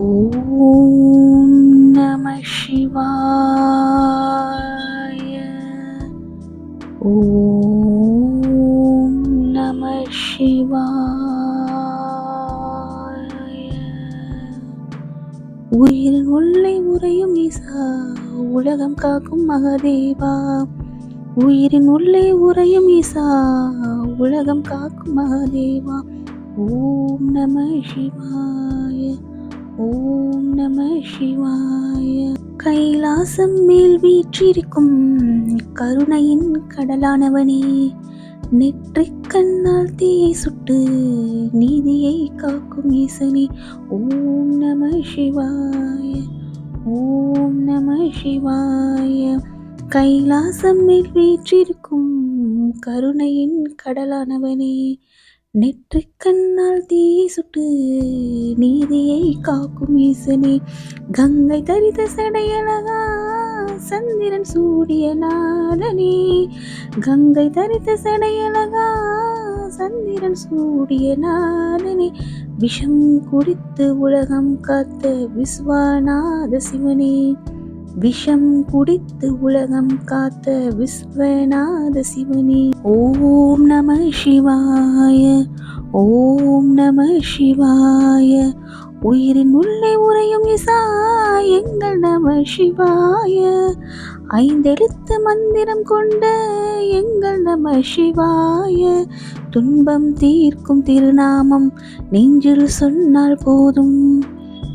ஓம் நம சிவாய. ஓம் நம சிவாய. உயிரின் உள்ளே உறையும் ஈசா உலகம் காக்கும் மகதேவா. உயிரின் உள்ளே உறையும் ஈசா உலகம் காக்கும் மகதேவா. ஓம் நம சிவாய. ஓம் நம சிவாய. கைலாசம் மேல் வீற்றிருக்கும் கருணையின் கடலானவனே நெற்றிக் கண்ணால் தீயை சுட்டு நீதியை காக்கும் ஈசனே ஓம் நம சிவாய. ஓம் நம சிவாய. கைலாசம் மேல் வீற்றிருக்கும் கருணையின் கடலானவனே நெற்றி கண்ணால் தீயை சுட்டு நீதியை காக்கும் ஈசனே கங்கை தரித சடையழகா சந்திரன் சூடிய நாதனே. கங்கை தரித்த சடையழகா சந்திரன் சூடிய நாதனே. விஷம் குடித்து உலகம் காத்த விஸ்வநாத சிவனே. விஷம் குடித்து உலகம் காத்த விஸ்வநாத சிவனே. ஓம் நம சிவாய ஓம் நம சிவாய. உயிரின் உள்ளே உறையும் இசா எங்கள் நம சிவாய. ஐந்தெழுத்து மந்திரம் கொண்ட எங்கள் நம சிவாய. துன்பம் தீர்க்கும் திருநாமம் நெஞ்சில் சொன்னால் போதும்.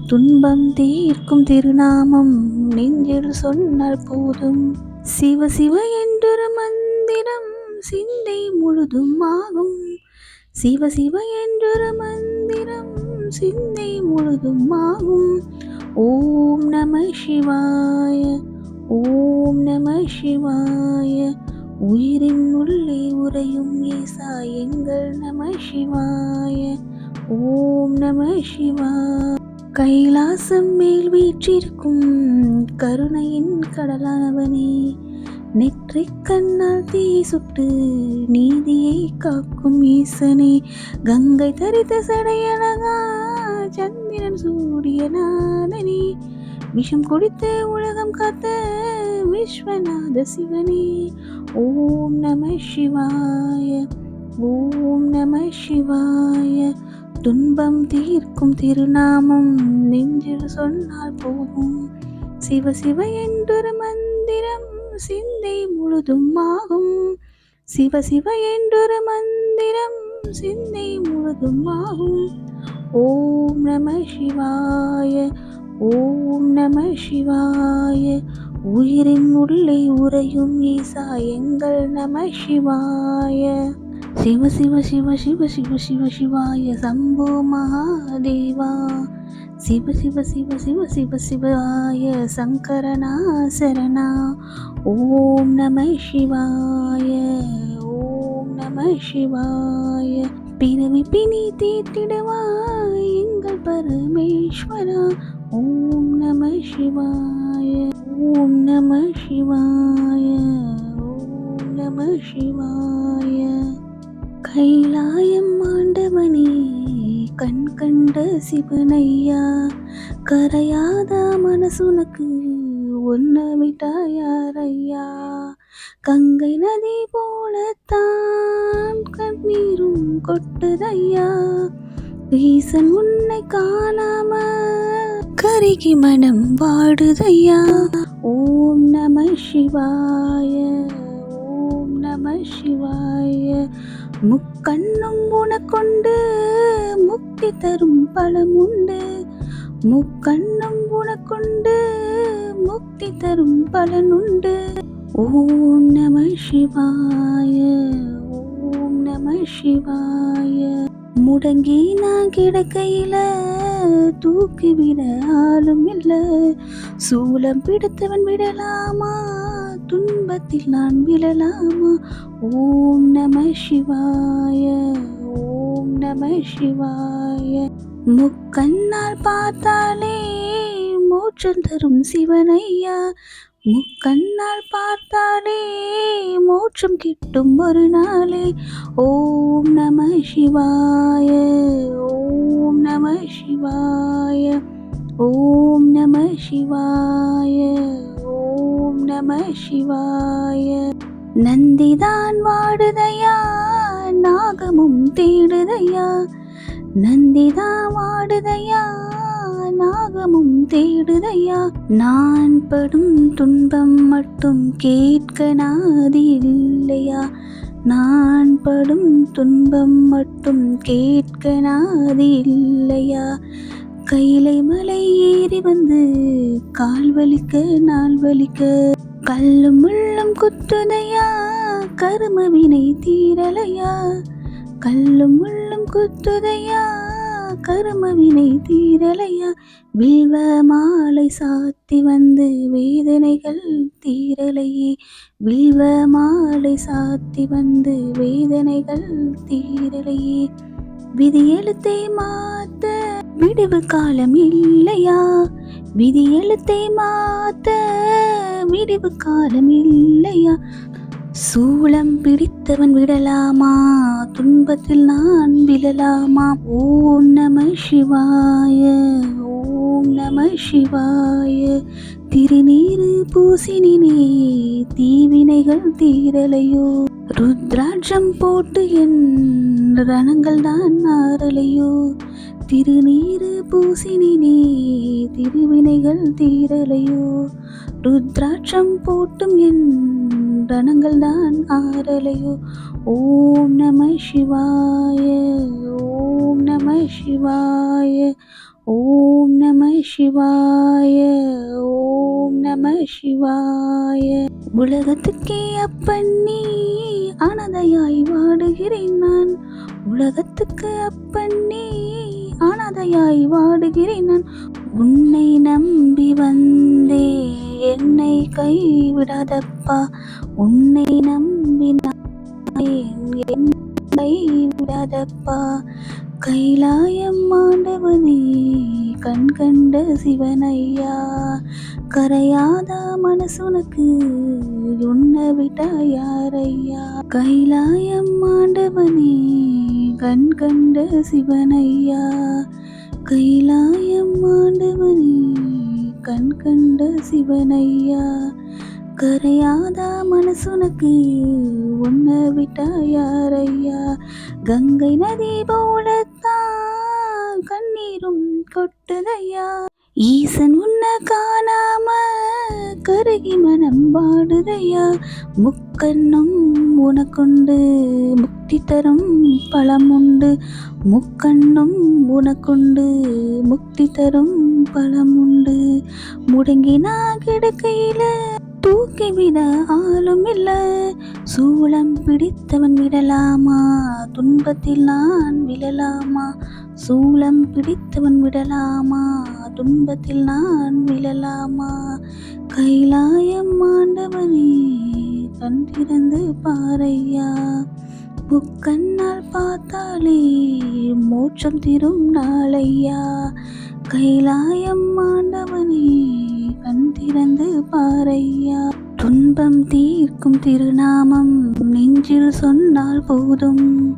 துன்பம் தீர்க்கும் திருநாமம் நெஞ்சில் சொன்னால் போதும். சிவ சிவ என்றொரு மந்திரம் சிந்தை முழுதும் ஆகும். சிவ சிவ என்றொரு மந்திரம் சிந்தை முழுதும் ஆகும். ஓம் நம சிவாய ஓம் நம சிவாய. உயிரின் உள்ளே உறையும் ஏசா எங்கள் நம சிவாய. ஓம் நம சிவாய கைலாசம் மேல் வீற்றிருக்கும் கருணையின் கடலானவனே நெற்றி கண்ணால் தீ சுட்டு நீதியை காக்கும் ஈசனே கங்கை தரித்த சடையழகா சந்திரன் சூடிய நாதனே விஷம் குடித்து உலகம் காத்த விஸ்வநாத சிவனே ஓம் நம சிவாய ஓம் நம சிவாய. துன்பம் தீர்க்கும் திருநாமம் நெஞ்சில் சொன்னால் போகும். சிவ சிவ என்றொரு மந்திரம் சிந்தை முழுதும் ஆகும். சிவ சிவ என்றொரு மந்திரம் சிந்தை முழுதும் ஆகும். ஓம் நம சிவாய ஓம் நம சிவாய. உயிரின் உள்ளே உறையும் ஈசா எங்கள் நம சிவாய. சிவ சிவ சிவ சிவ சிவ சிவ சிவாய சம்போ மகாதேவா. சிவ சிவ சிவ சிவ சிவ சிவாய சங்கரனா சரணா ஓம் நம சிவாய ஓம் நம சிவாய. பிறவி பிணி தீர்த்திடுவாய் எங்கள் பரமேஸ்வரா. ஓம் நம சிவாய ஓம் நம சிவாய ஓம் நம சிவாய. கைலாயம் ஆண்டவனே கண் கண்ட சிவனையா கரையாத மனசுனக்கு ஒன்ன விட்டா யாரையா கங்கை நதி போலத்தான் கண்ணீரும் கொட்டுதையா? ஈசன் உன்னை காணாம கருகி மனம் வாடுதையா? ஓம் நம சிவாய ஓம் நம சிவாய முக்கண்ணும் உனக்கொண்டு முக்தி தரும் பலம் உண்டு முக்கண்ணும் உனக்கொண்டு முக்தி தரும் பலனுண்டு. ஓம் நம சிவாய ஓம் நம சிவாய. முடங்கி நான் கிடக்கையில தூக்கிவிட ஆளும் இல்லை. சூலம் பிடித்தவன் விடலாமா? துன்பத்தில் நான் விழலாமா? ஓம் நம சிவாய ஓம் நம சிவாய. முக்கண்ணால் பார்த்தாலே மோட்சம் தரும் சிவனையா? முக்கண்ணால் பார்த்தாலே மோட்சம் கிட்டும் ஒரு நாளே. ஓம் நம சிவாய ஓம் நம சிவாய ஓம் நம சிவாய. நம சிவாய. நந்திதான் வாடுதையா நாகமும் தேடுதையா. நந்திதான் வாடுதையா நாகமும் தேடுதையா. நான் படும் துன்பம் மட்டும் கேட்க நாதி இல்லையா. நான் படும் துன்பம் மட்டும் கேட்க நாதி இல்லையா. கையிலை மலை ஏறி வந்து கால் வலிக்க நாள் வலிக்க கல்லும் முள்ளும் குத்துதையா கருமவினை தீரலையா? கல்லும் முள்ளும் குத்துதையா கரும வினை தீரலையா? வில்வ மாலை சாத்தி வந்து வேதனைகள் தீரலையே. வில்வ மாலை சாத்தி வந்து வேதனைகள் தீரலையே. விதி எழுத்தை மாத்த விடுவு காலம் இல்லையா? விதி எழுத்தை மாத்த விடுவு காலம் இல்லையா? சூளம் பிடித்தவன் விடலாமா? துன்பத்தில் நான் விழலாமா? ஓம் நம சிவாய ஓம் நம சிவாய. திருநீரு பூசினினே தீவினைகள் தீரலையோ? ருத்ராட்சம் போட்டு என் ரணங்கள் தான் ஆறலையோ? திருநீரு பூசினினே திருவினைகள் தீரலையோ? ருத்ராட்சம் போட்டும் என் ரணங்கள் தான் ஆறலையோ? ஓம் நம சிவாய ஓம் நம சிவாய ஓம் நம சிவாய ஓம் நம சிவாய. உலகத்துக்கே அப்பன் நீ அனதையாய் வாடுகிறேன் நான். உலகத்துக்கு அப்பன் நீ அனதையாய் வாடுகிறேன் நான். உன்னை நம்பி வந்தே என்னை கைவிடாதப்பா. உன்னை நம்பி கைவிடாதப்பா? கைலாயம் ஆண்டவனே கண் கண்ட சிவனையா. கரையாத மனசுனக்கு உன்ன விட்டா யாரையா? கைலாயம் ஆண்டவனே கண் கண்ட சிவனையா. கைலாயம் ஆண்டவனே கண் கண்ட சிவனையா கரையாதா மனசுனக்கு உன்னை விட்டா யாரையா? கங்கை நதி போலத்தான் கண்ணீரும் கொட்டுதையா? ஈசன் உன்னை காணாம கருகி மனம் பாடுதையா முக்கண்ணும் உனக்குண்டு முக்தி தரும் பழமுண்டு முக்கண்ணும் உனக்குண்டு முக்தி தரும் பழமுண்டு முடங்கினா கிடக்கையில தூக்கிவிட ஆளும் இல்ல. சூளம் பிடித்தவன் விடலாமா? துன்பத்தில் நான் விழலாமா? சூளம் பிடித்தவன் விடலாமா? துன்பத்தில் நான் விழலாமா? கைலாயம் ஆண்டவனே கண் திறந்து பாறையா. புக்கண்ணால் பார்த்தாலே மோட்சம் திரும் நாளையா. கைலாயம் ஆண்டவனே கண் திறந்து பாறையா. துன்பம் தீர்க்கும் திருநாமம் நெஞ்சில் சொன்னால் போதும்.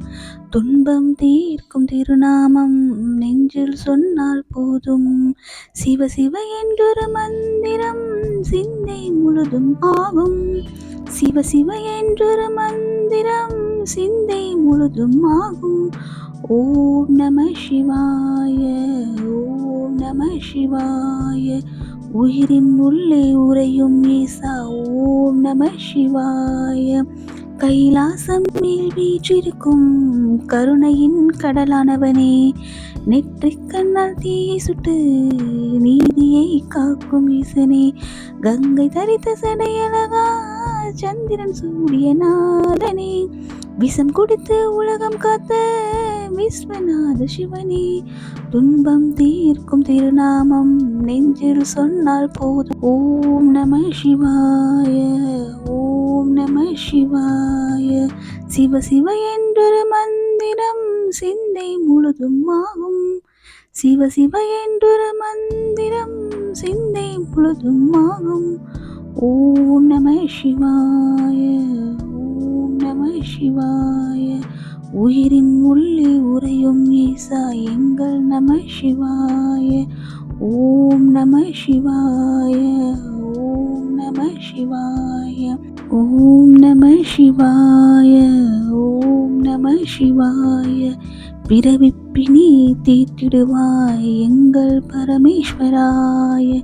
துன்பம் தீர்க்கும் திருநாமம் நெஞ்சில் சொன்னால் போதும். சிவ சிவ என்றொரு மந்த முழுதும் ஆகும். சிவ சிவ என்றொரு மந்திரம் சிந்தை முழுதும் ஆகும். ஓம் நம சிவாய ஓம் நம சிவாய. உயிரின் உள்ளே உறையும் ஈசா ஓம் நம சிவாய. கைலாசம் மேல் வீற்றிருக்கும் கருணையின் கடலானவனே நெற்றிக் கண்ணால் தீயை சுட்டு நீதியை காக்கும் ஈசனே கங்கை தரித்த சடையழகா சந்திரன் சூரிய நாதனே விஷம் குடித்து உலகம் காத்த விஸ்வநாத சிவனே துன்பம் தீர்க்கும் திருநாமம் நெஞ்சில் சொன்னால் போதும் ஓம் நம சிவாய ஓம் நம சிவாய. சிவ சிவ என்றொரு மந்திரம் சிந்தை முழுதும் ஆகும். சிவ சிவ என்றொரு மந்திரம் சிந்தை முழுதும் ஆகும். ஓம் நம சிவாய. சிவாய உயிரின் உள்ளே உறையும் ஈசா எங்கள் நம சிவாய ஓம் நம சிவாய ஓம் நம சிவாய ஓம் நம சிவாய ஓம் நம சிவாய பிறவிப்பினி தீட்டிடுவாய் எங்கள் பரமேஸ்வராய.